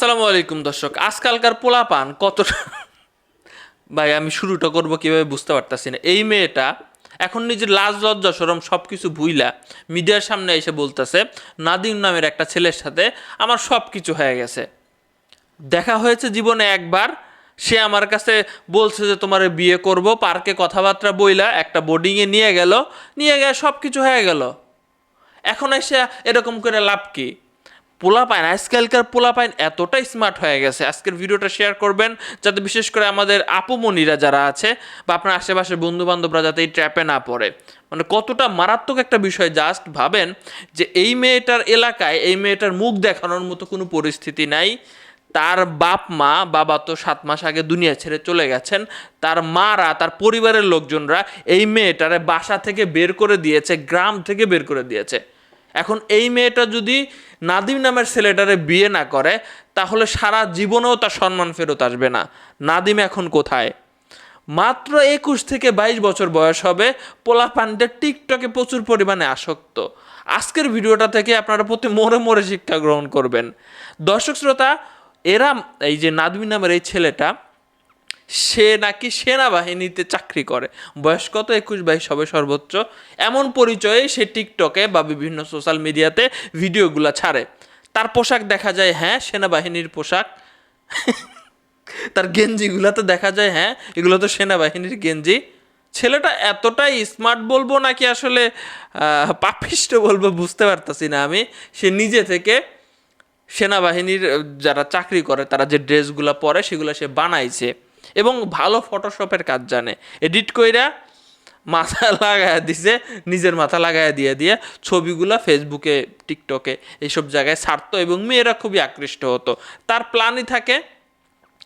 আসসালামু আলাইকুম, দর্শক। আজকালকার পোলাপান কতটা ভাই, আমি শুরুটা করব কীভাবে বুঝতে পারতাছি না। এই মেয়েটা এখন নিজের লাজ, লজ্জা, সরম সব কিছু ভুইলা মিডিয়ার সামনে এসে বলতেছে, নাদিম নামের একটা ছেলের সাথে আমার সব কিছু হয়ে গেছে। দেখা হয়েছে জীবনে একবার, সে আমার কাছে বলছে যে, তোমার বিয়ে করব, পার্কে কথাবার্তা বইলা, একটা বোর্ডিংয়ে নিয়ে গেল, নিয়ে গিয়ে সব কিছু হয়ে গেল। এখন এসে এরকম করে লাভ কি? পোলা পাইন আজকালকার পোলা পাইন এতটাই স্মার্ট হয়ে গেছে। আজকের ভিডিওটা শেয়ার করবেন, যাতে বিশেষ করে আমাদের আপুমনিরা যারা আছে বা আপনার আশেপাশের বন্ধু বান্ধবরা যাতে এই ট্র্যাপে না পড়ে। মানে কতটা মারাত্মক একটা বিষয় জাস্ট ভাবেন যে এই মেয়েটার এলাকায়, এই মেয়েটার মুখ দেখানোর মতো কোনো পরিস্থিতি নাই। তার বাপ মা, বাবা তো সাত মাস আগে দুনিয়া ছেড়ে চলে গেছেন। তার মারা, তার পরিবারের লোকজনরা এই মেয়েটারে বাসা থেকে বের করে দিয়েছে, গ্রাম থেকে বের করে দিয়েছে। এখন এই মেয়েটা যদি নাদিম নামের ছেলেটারে বিয়ে না করে, তাহলে সারা জীবনেও তার সম্মান ফেরত আসবে না। নাদিম এখন কোথায়? মাত্র একুশ থেকে বাইশ বছর বয়স হবে পোলা পান্ডের টিকটকে প্রচুর পরিমাণে আসক্ত। আজকের ভিডিওটা থেকে আপনারা প্রতি মোড়ে মোড়ে শিক্ষা গ্রহণ করবেন। দর্শক শ্রোতা, এরা এই যে নাদমি নামের এই ছেলেটা সে নাকি সেনাবাহিনীতে চাকরি করে। বয়স কত? একুশ বাইশ হবে সর্বোচ্চ। এমন পরিচয়ে সে টিকটকে বা বিভিন্ন সোশ্যাল মিডিয়াতে ভিডিওগুলো ছাড়ে। তার পোশাক দেখা যায় হ্যাঁ সেনাবাহিনীর পোশাক। তার গেঞ্জিগুলো তো দেখা যায় হ্যাঁ এগুলো তো সেনাবাহিনীর গেঞ্জি। ছেলেটা এতটাই স্মার্ট বলব নাকি আসলে পাপিষ্ট বলব বুঝতে পারতাছি না আমি। সে নিজে থেকে সেনাবাহিনীর, যারা চাকরি করে, তারা যে ড্রেসগুলো পরে, সেগুলো সে বানাইছে। এবং ভালো ফটোশপের কাজ জানে। এডিট কইরা মাথা লাগায় দিছে, নিজের মাথা লাগায় দিয়ে দিয়ে ছবিগুলো ফেসবুকে টিকটকে এইসব জায়গায় ছাড়তো এবং মেয়েরা খুবই আকৃষ্ট হতো। তার প্ল্যানই থাকে,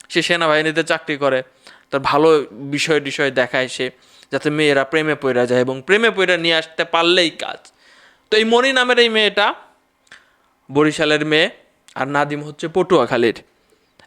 সে সেনাবাহিনীতে চাকরি করে, তার ভালো বিষয় টিষয় দেখায় সে, যাতে মেয়েরা প্রেমে পড়া যায় এবং প্রেমে পড়া নিয়ে আসতে পারলেই কাজ। তো এই মণি নামের এই মেয়েটা বরিশালের মেয়ে, আর নাদিম হচ্ছে পটুয়াখালীর।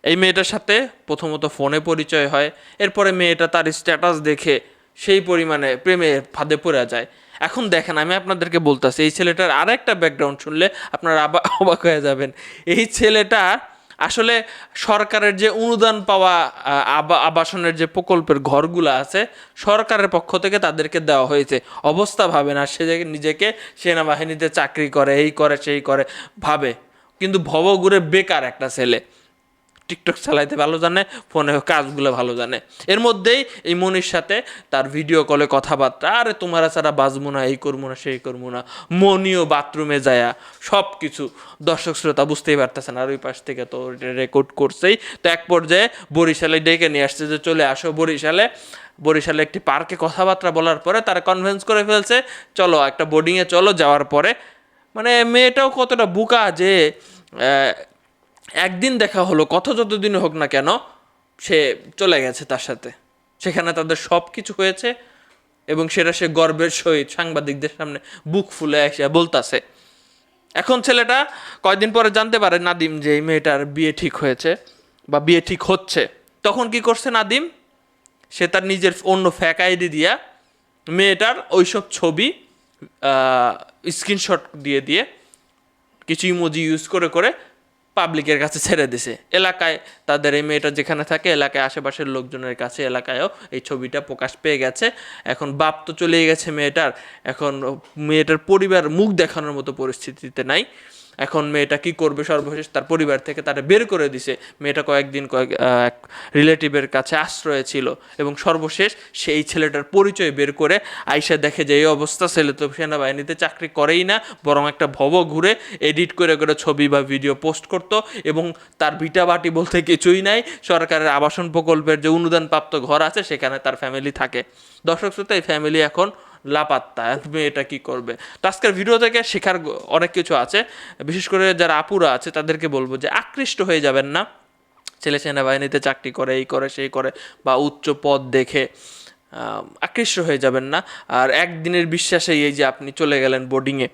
এই মেয়েটার সাথে প্রথমত ফোনে পরিচয় হয়, এরপরে মেয়েটা তার স্ট্যাটাস দেখে সেই পরিমাণে প্রেমে ফাঁদে পড়ে যায়। এখন দেখেন, আমি আপনাদেরকে বলতেছি, এই ছেলেটার আর একটা ব্যাকগ্রাউন্ড শুনলে আপনারা আবার অবাক হয়ে যাবেন। এই ছেলেটা আসলে সরকারের যে অনুদান পাওয়া আবা- আবাসনের যে প্রকল্পের ঘরগুলো আছে, সরকারের পক্ষ থেকে তাদেরকে দেওয়া হয়েছে। অবস্থা ভাবে না, সে নিজেকে সেনাবাহিনীতে চাকরি করে, এই করে, সেই করে, ভাবে। কিন্তু ভবঘুরে বেকার একটা ছেলে। টিকটক চালাইতে ভালো জানে, ফোনে কাজগুলো ভালো জানে। এর মধ্যেই এই মনির সাথে তার ভিডিও কলে কথাবার্তা, আরে তোমারা ছাড়া বাজবো না, এই করব না, সেই করব না, মনিও বাথরুমে যায়া সব কিছু দর্শক শ্রোতা বুঝতেই পারতেছেন, আর ওই পাশ থেকে তো রেকর্ড করছেই। তো এক পর্যায়ে বরিশালে ডেকে নিয়ে আসছে যে, চলে আসো বরিশালে। বরিশালে একটি পার্কে কথাবার্তা বলার পরে তারা কনভিন্স করে ফেলছে, চলো একটা বোর্ডিংয়ে চলো। যাওয়ার পরে মানে মেয়েটাও কতটা বুকা যে একদিন দেখা হলো, কত যতদিন হোক না কেন, সে চলে গেছে তার সাথে। সেখানে তাদের সব কিছু হয়েছে এবং সেটা সে গর্বের সহিত সাংবাদিকদের সামনে বুক ফুলে এসে বলতাছে। এখন ছেলেটা কয়দিন পরে জানতে পারে নাদিম যে এই মেয়েটার বিয়ে ঠিক হয়েছে বা বিয়ে ঠিক হচ্ছে। তখন কি করছে নাদিম? সে তার নিজের অন্য ফ্যাক আইডি দিয়া মেয়েটার ওইসব ছবি স্ক্রিনশট দিয়ে দিয়ে কিছু ইমোজি ইউজ করে করে পাবলিকের কাছে ছেড়ে দিছে। এলাকায় তাদের এই মেয়েটা যেখানে থাকে, এলাকায় আশেপাশের লোকজনের কাছে, এলাকায়ও এই ছবিটা প্রকাশ পেয়ে গেছে। এখন বাপ তো চলেই গেছে মেয়েটার। এখন মেয়েটার পরিবার মুখ দেখানোর মতো পরিস্থিতিতে নাই। এখন মেয়েটা কি করবে সর্বশেষ? তার পরিবার থেকে তারা বের করে দিছে। মেয়েটা কয়েকদিন কয়েক এক রিলেটিভের কাছে আশ্রয়ে ছিল এবং সর্বশেষ সেই ছেলেটার পরিচয় বের করে আইসা দেখে যে, এই অবস্থা, ছেলে তো সেনাবাহিনীতে চাকরি করেই না, বরং একটা ভব ঘুরে এডিট করে করে ছবি বা ভিডিও পোস্ট করত এবং তার ভিটাবাটি বলতে কিছুই নাই। সরকারের আবাসন প্রকল্পের যে অনুদানপ্রাপ্ত ঘর আছে, সেখানে তার ফ্যামিলি থাকে। দর্শক শ্রোতা, এই ফ্যামিলি এখন লাপাত্তা মেয়েটা কি করবে? তো আজকের ভিডিও থেকে শেখার অনেক কিছু আছে। বিশেষ করে যারা আপুরা আছে, তাদেরকে বলব যে আকৃষ্ট হয়ে যাবেন না। ছেলে সেনাবাহিনীতে চাকরি করে, এই করে, সেই করে, বা উচ্চ পদ দেখে আকৃষ্ট হয়ে যাবেন না। আর একদিনের বিশ্বাসেই এই যে আপনি চলে গেলেন বোর্ডিংয়ে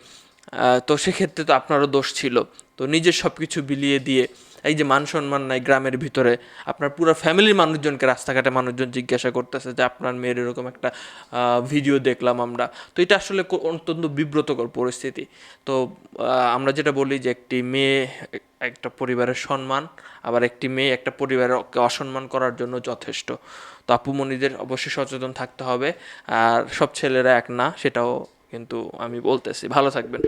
তো সেক্ষেত্রে তো আপনারও দোষ ছিল। তো নিজের সব কিছু বিলিয়ে দিয়ে এই যে মান সম্মান নাই গ্রামের ভিতরে, আপনার পুরো ফ্যামিলির মানুষজনকে, রাস্তাঘাটে মানুষজন জিজ্ঞাসা করতেছে যে আপনার মেয়ের এরকম একটা ভিডিও দেখলাম আমরা। তো এটা আসলে অত্যন্ত বিব্রতকর পরিস্থিতি। তো আমরা যেটা বলি যে একটি মেয়ে একটা পরিবারের সম্মান, আবার একটি মেয়ে একটা পরিবারের অসম্মান করার জন্য যথেষ্ট। তো আপুমণিদের অবশ্যই সচেতন থাকতে হবে, আর সব ছেলেরা এক না, সেটাও কিন্তু আমি বলতেছি। ভালো থাকবেন।